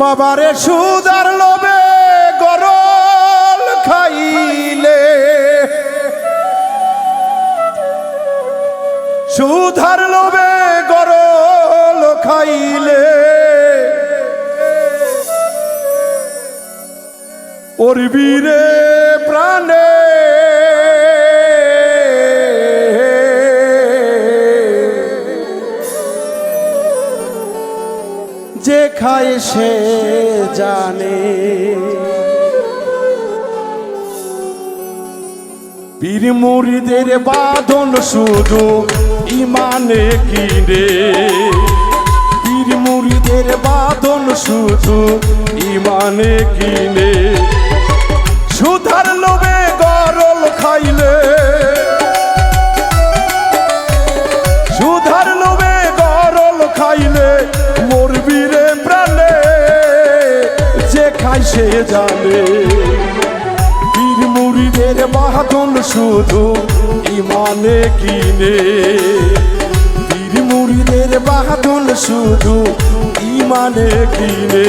বাবারে সুদার লোবে গরল খাইলে। সুধার লোবে গরল খাইলে। ওর বীরে প্রাণে যে সে জানে? পীর মুরিদের বাঁধন শুধু ইমানে কিনে পীর মুরিদের বাঁধন শুধু ইমানে কিনে বাহাদন শুধু ইমানে কিনে। বীর মুড়িদের বাহাদন শুধু ইমানে কিনে।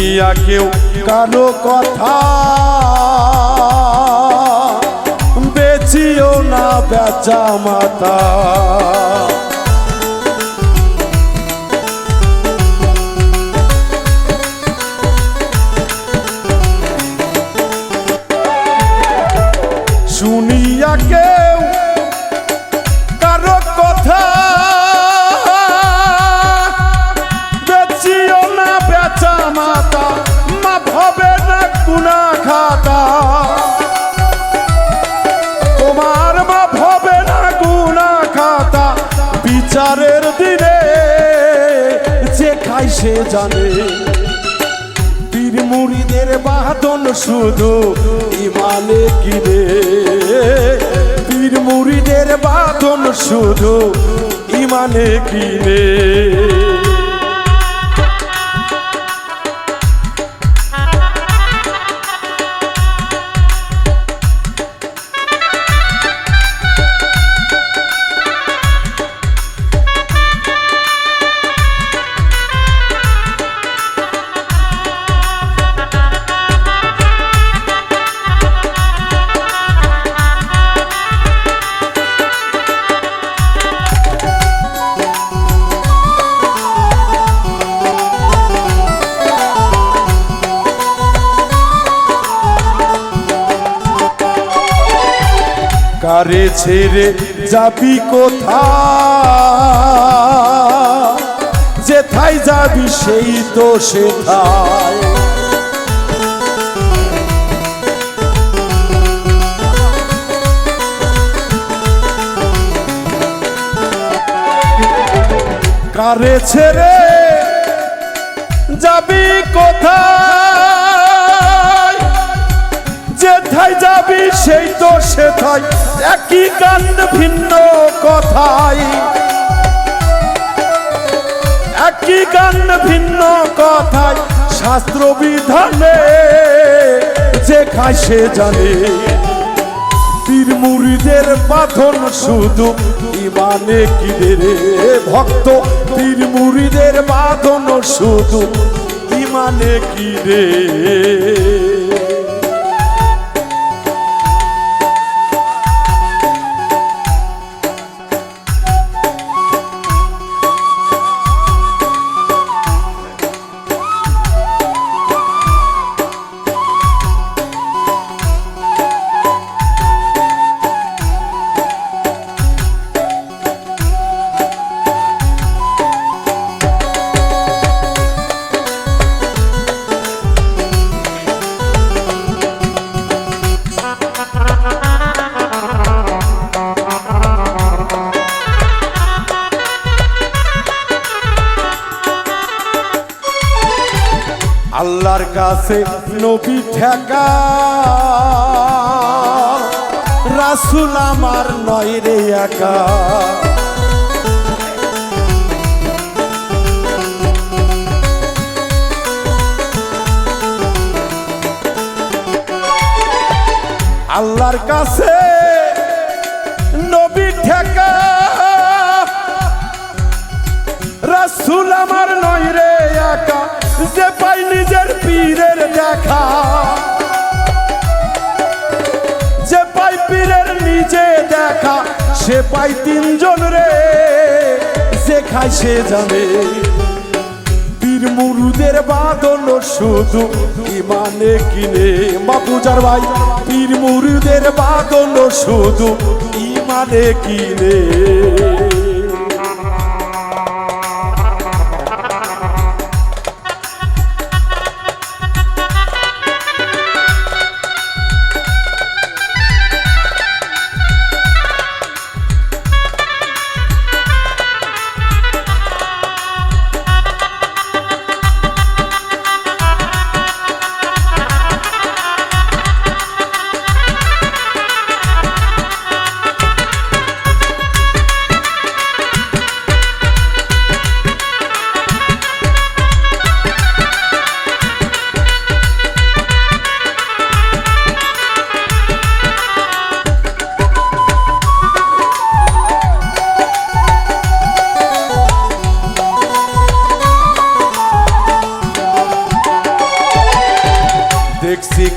শুনিয়া কেউ কারও কথা বেচিও না বেচা মাতা সে জানে। পীর মুড়িদের বাদন শুধু ইমানে কিরে পীর মুড়িদের বাদন শুধু ইমানে কিরে কারে ছেড়ে যাবি কোথা যেথায় যাবি সেই তো সেথায়। কারে ছেড়ে যাবি কোথায়? যাবি সেই তো সেথায়। একই গান ভিন্ন কথায় একই গান ভিন্ন কথায় শাস্ত্র বিধানে যে খায় সে জানে। পীর মুড়িদের বাঁধন শুধু ইমানে কিনে রে ভক্ত। পীর মুড়িদের বাঁধন শুধু ইমানে কিরে কাছে নবী ঠেকা। রাসুল আমার নয় রে একা। আল্লাহর কাছে নবী ঠেকা। রাসুল আমার নয় রে একা। যে পাই নিজের পীরের দেখা। যে পাই পীরের নিজে দেখা, সে পাই তিনজন রে, যে খায় সে জানে। পীর মুরুদের বাদন শুধু ইমানে কিনে। বাপুজার ভাই, পীর মুরুদের বাদন শুধু ইমানে কিনে।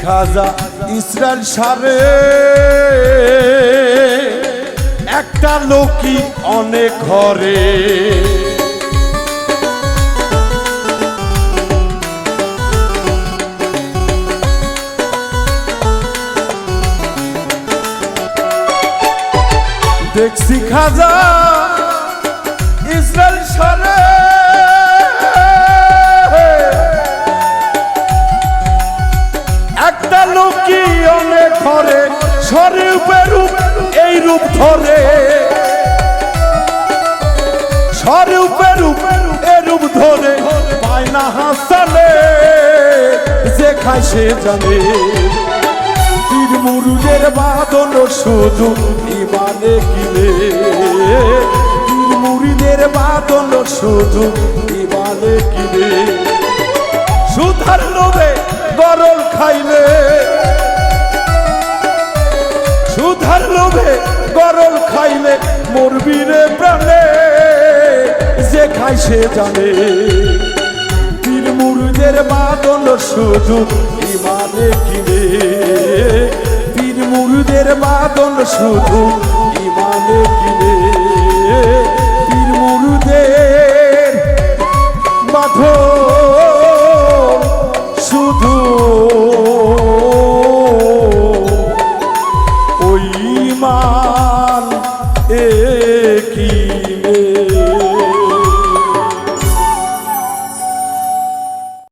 খাজা ইসরায়েল সারে। একটা লোকই অনেক ঘরে। দেখছি খাজা সরে রূপ, এ ধরে পায় না হাসালে, যে খায় সে জানে। মুরুজের বাদন শুধু ইমানে কিনে তীর মুড়িদের বাদন শুধু ইমানে কিনে সুধার লোভে গরল খাইলে। সুধার লোভে গরল খাইলে, মরবি রে প্রাণে। যে খাই সে জানে। বীর মুরুদের বাদল শুধু ইমানে কিনে। বীর মুরুদের বাদল শুধু ইমানে কিনে। বীর মুরুদের বাঁধন